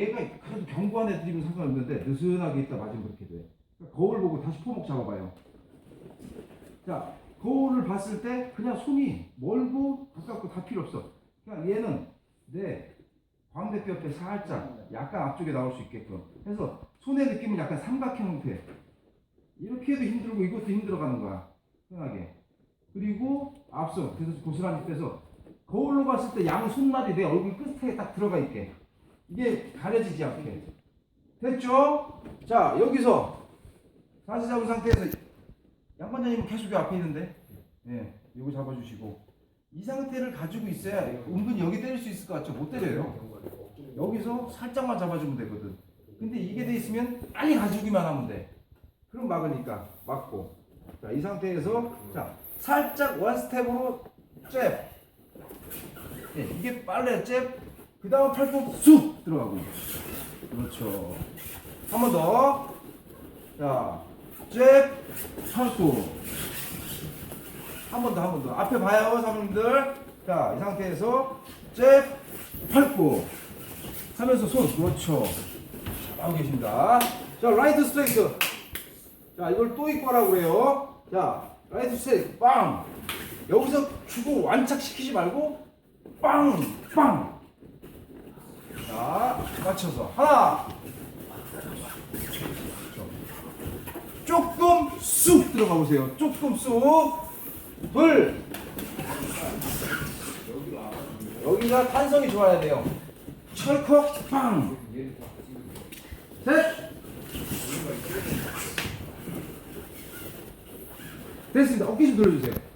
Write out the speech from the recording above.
얘가 그래도 견고한 애들이면 상관없는데 느슨하게 있다 맞으면 그렇게 돼. 그러니까 거울 보고 다시 포목 잡아봐요. 자, 거울을 봤을 때 그냥 손이 멀고 가깝고 다 필요 없어. 그냥 얘는 내 광대뼈 옆에 살짝 약간 앞쪽에 나올 수 있게끔 해서 손의 느낌은 약간 삼각형 형태. 이렇게 해도 힘들고 이것도 힘들어가는 거야. 편하게. 그리고 앞서 그래서 고스란히 빼서 거울로 봤을 때 양 손날이 내 얼굴 끝에 딱 들어가 있게. 이게 가려지지 않게. 됐죠? 자, 여기서 자세 잡은 상태에서 양반장님은 계속 이 앞에 있는데, 예, 이거 잡아주시고 이 상태를 가지고 있어야 은근히 여기 때릴 수 있을 것 같죠? 못 때려요. 여기서 살짝만 잡아주면 되거든. 근데 이게 돼 있으면 빨리 가지기만 하면 돼. 그럼 막으니까 막고. 자, 이 상태에서 자 살짝 원 스텝으로 잽. 예, 이게 빨래 잽. 그 다음 팔꿈 쑥 들어가고. 그렇죠. 한 번 더. 자, 잽, 팔꿈. 한 번 더, 한 번 더. 앞에 봐요, 사모님들. 자, 이 상태에서 잽, 팔꿈. 하면서 손. 그렇죠. 나오고 계십니다. 자, 라이트 스트레이트. 자, 이걸 또 하라고 그래요. 자, 라이트 스트레이트. 빵. 여기서 주고 완착시키지 말고 빵, 빵. 자, 맞춰서 하나. 조금 쑥 들어가 보세요. 조금 쑥. 둘. 여기가 탄성이 좋아야 돼요. 철컥 빵. 셋. 됐습니다. 어깨 좀 돌려주세요.